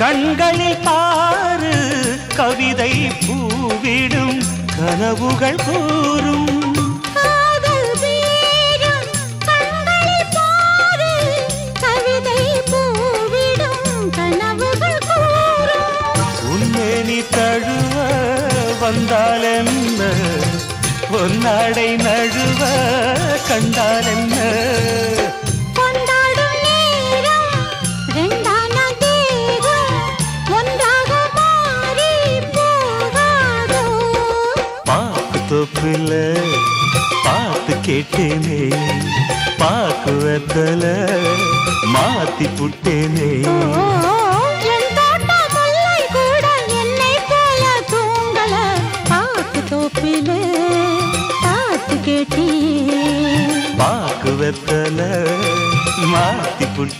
கண்களில் பாரு கவிதை பூவிடும் கனவுகள் கூறும். தழுவ வந்தால் என்ன? பொன்னாடை நழுவ கண்டால் போல தூங்கல. பாக்கு தோப்பிலே பாத்து கேட்டே பாக்கு வெத்தல மாத்தி புட்டே